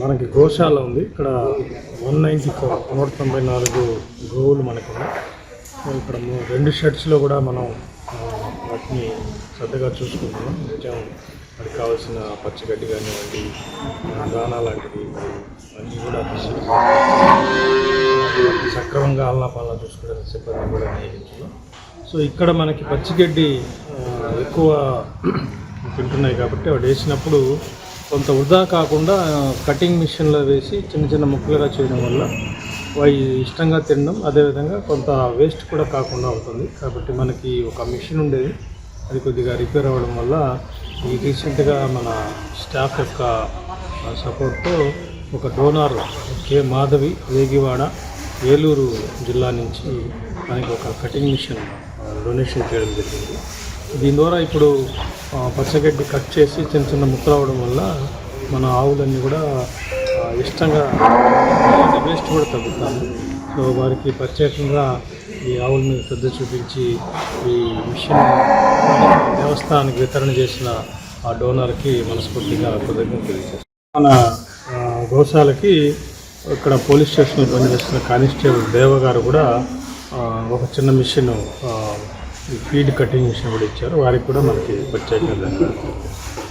మనకి గోశాల ఉంది. ఇక్కడ వన్ నైంటీ ఫోర్ నూట తొంభై నాలుగు గోవులు మనకు ఉన్నాయి. ఇక్కడ రెండు షెడ్స్లో కూడా మనం వాటిని శ్రద్ధగా చూసుకుంటున్నాం. నిత్యం వాటికి కావాల్సిన పచ్చిగడ్డి కానివ్వండి దానా లాంటివి అన్నీ కూడా సక్రమంగా ఆలనా పాలన సిబ్బంది కూడా నియమించున్నాం సో ఇక్కడ మనకి పచ్చిగడ్డి ఎక్కువ తింటున్నాయి కాబట్టి అవి వేసినప్పుడు కొంత వృధా కాకుండా కటింగ్ మిషన్లో వేసి చిన్న చిన్న ముక్కలుగా చేయడం వల్ల అవి ఇష్టంగా తినడం అదేవిధంగా కొంత వేస్ట్ కూడా కాకుండా అవుతుంది. కాబట్టి మనకి ఒక మిషన్ ఉండేది. అది కొద్దిగా రిపేర్ అవ్వడం వల్ల ఈ రీసెంట్గా మన స్టాఫ్ యొక్క సపోర్ట్తో ఒక డోనార్ కే మాధవి వేగివాడ ఏలూరు జిల్లా నుంచి మనకి ఒక కటింగ్ మిషన్ డొనేషన్ చేయడం జరిగింది. దీని ద్వారా ఇప్పుడు పచ్చగడ్డి కట్ చేసి చిన్న చిన్న ముక్కలు అవ్వడం వల్ల మన ఆవులన్నీ కూడా ఇష్టంగా వేస్ట్ కూడా తగ్గుతాము. సో వారికి ప్రత్యేకంగా ఈ ఆవుల మీద శ్రద్ధ చూపించి ఈ మిషన్ దేవస్థానానికి వితరణ చేసిన ఆ డోనర్కి మనస్ఫూర్తిగా కృతజ్ఞత తెలియజేస్తాను మన గోశాలకి ఇక్కడ పోలీస్ స్టేషన్లో పనిచేస్తున్న కానిస్టేబుల్ దేవ గారు కూడా ఒక చిన్న మిషన్ ఫీల్డ్ కటింగ్ మిషన్ కూడా ఇచ్చారు. వారికి కూడా మనకి ప్రత్యేకంగా ధన్యవాదాలు